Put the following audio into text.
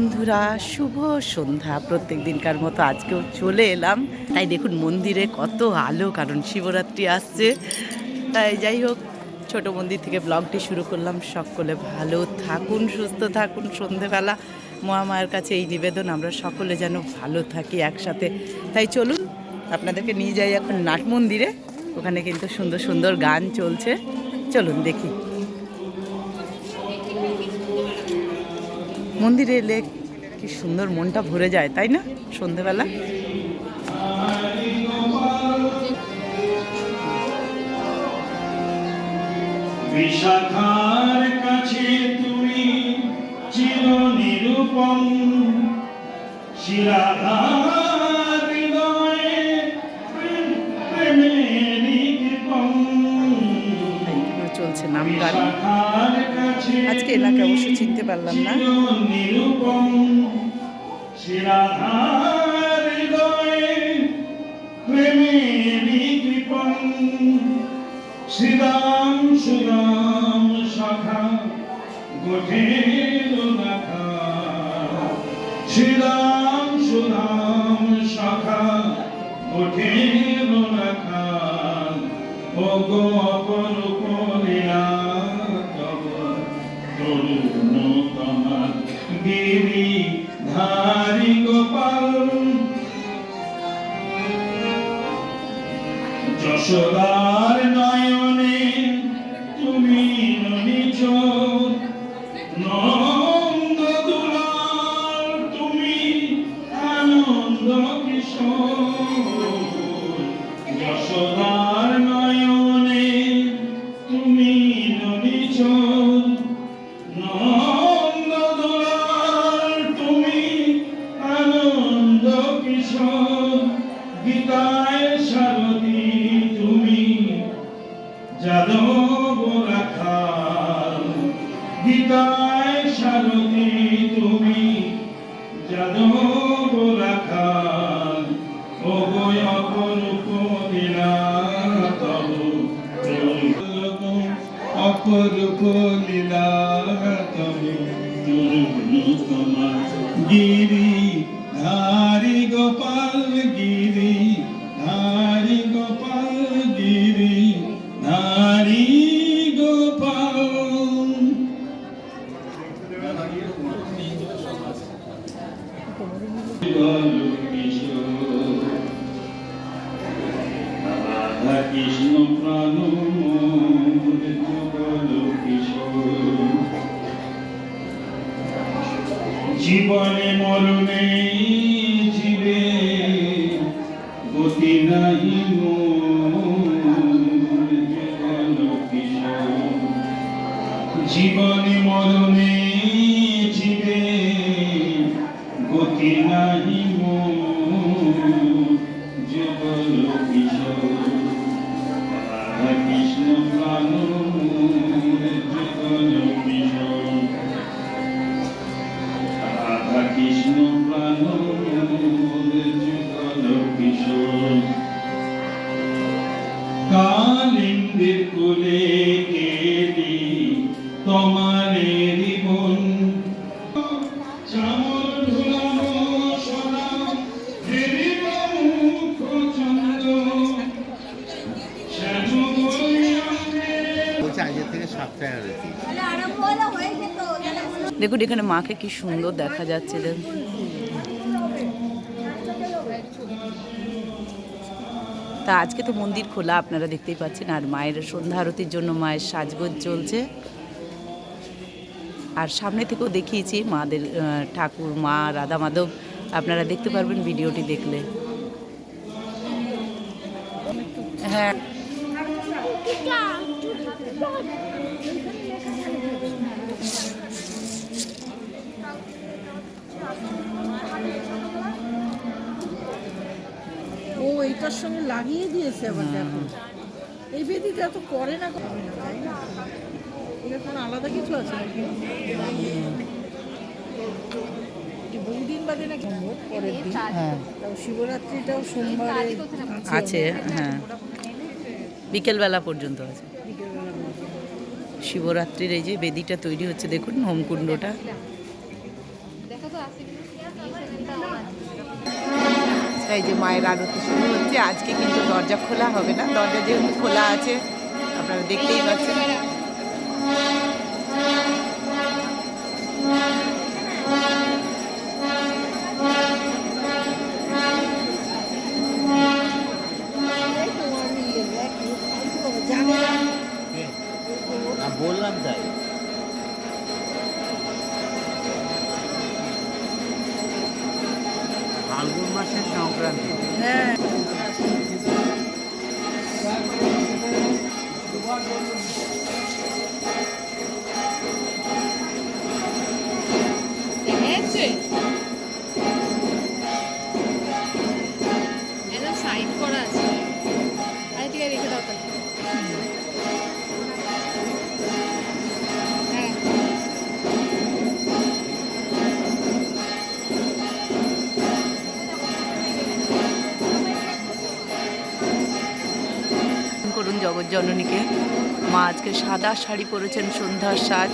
বন্ধুরা, শুভ সন্ধ্যা। প্রত্যেক দিনকার মতো আজকেও চলে এলাম। তাই দেখুন, মন্দিরে কত আলো, কারণ শিবরাত্রি আসছে। তাই যাই হোক, ছোট মন্দির থেকে ব্লগটি শুরু করলাম। সকলে ভালো থাকুন, সুস্থ থাকুন। সন্ধেবেলা মহামায়ের কাছে এই নিবেদন, আমরা সকলে যেন ভালো থাকি একসাথে। তাই চলুন, আপনাদেরকে নিয়ে যাই এখন নাট মন্দিরে। ওখানে কিন্তু সুন্দর সুন্দর গান চলছে। চলুন দেখি। মন্দিরে এলে কি সুন্দর মনটা ভরে যায় তাই না? সন্ধেবেলা? বিশাখার কাছে তুমি চির নিরূপম। শিরাধার হৃদয়ে প্রেম- নিরূপম। চলছে নাম গান। আজকে এলাকা অবশ্য চিনতে পারলাম না। শ্রীরাম শ্রীরাম শাখা শ্রীরাম শ্রীরাম যশোদার নয়নে তুমি নিচ নন্দ দুলাল, তুমি আনন্দ কিশোর। যশোদার নয়নে তুমি নিচ নন্দ দুলাল, তুমি আনন্দ কিশোর। গীতায় সারথী যাদব রাখাল গীতায় সারথী তুমি যাদব রাখাল ও গিরি ধারি গোপাল গিরি কৃষ্ণ প্রাণ জীবনে মরণে জীবে গতি নাহি জীবনে মরণে জীবে গতি নাহি মোর যুগল কোলে তোমারে চামর ধুলানো সোনা মুখ শ্যাম বলছে থেকে সাতটায় হলো দেখুন এখানে মাকে কি সুন্দর দেখা যাচ্ছে দেখুন। তা আজকে তো মন্দির খোলা, আপনারা দেখতেই পাচ্ছেন। আর মায়ের সন্ধ্যা আরতির জন্য মায়ের সাজগোজ চলছে। আর সামনে থেকেও দেখিয়েছি মাদের ঠাকুর, মা, রাধা মাধব। আপনারা দেখতে পারবেন ভিডিওটি দেখলে। হ্যাঁ। ও এইটার সঙ্গে লাগিয়ে দিয়েছে আবার দেখো। এই বেদিটা তো করে না করে না, তাই না? এটা কোনো আলাদা কিছু আছে নাকি? কি বহুদিন বাদে নাকি পরের দিন। হ্যাঁ। শিবরাত্রিটাও সোমবারে আছে। হ্যাঁ। বিকেলবেলা পর্যন্ত আছে। শিবরাত্রির এই যে বেদিটা তৈরি হচ্ছে দেখুন হোমকুণ্ডটা। এই যে মায়ের আরতি শুরু হচ্ছে, আজকে কিন্তু দরজা খোলা হবে না। দরজা যেহেতু খোলা আছে, আপনারা দেখতেই পাচ্ছেন। বললাম তাই। জননীকে। মা আজকে সাদা শাড়ি পরেছেন সন্ধ্যার সাজ।